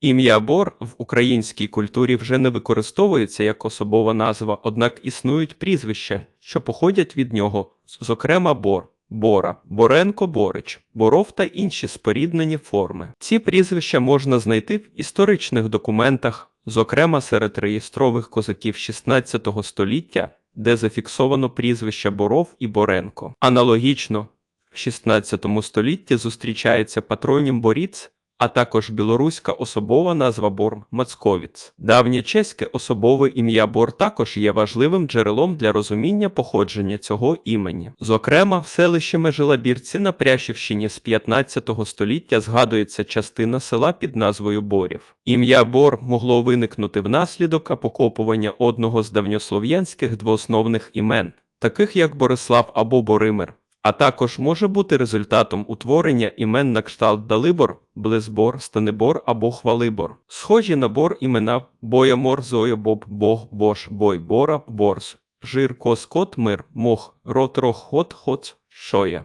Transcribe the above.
Ім'я Бор в українській культурі вже не використовується як особова назва, однак існують прізвища, що походять від нього, зокрема Бор, Бора, Боренко, Борич, Боров та інші споріднені форми. Ці прізвища можна знайти в історичних документах, зокрема серед реєстрових козаків 16 століття, де зафіксовано прізвища Боров і Боренко. Аналогічно, в 16 столітті зустрічається патронім Боріц, а також білоруська особова назва Бор Мацковіц. Давнє чеське особове ім'я Бор також є важливим джерелом для розуміння походження цього імені. Зокрема, в селищі Межелабірці на Прящівщині з 15 століття згадується частина села під назвою Борів. Ім'я Бор могло виникнути внаслідок апокопування одного з давньослов'янських двоосновних імен, таких як Борислав або Боримир а також може бути результатом утворення імен на кшталт Далибор, Близбор, станебор або Хвалибор. Схожі на бор імена Боямор, Зоя, Боб, Бог, Бош, Бой, Бора, Борс, Жир, Кос, Кот, Мир, Мох, Рот, Рох, Хот, Хоц, Шоя.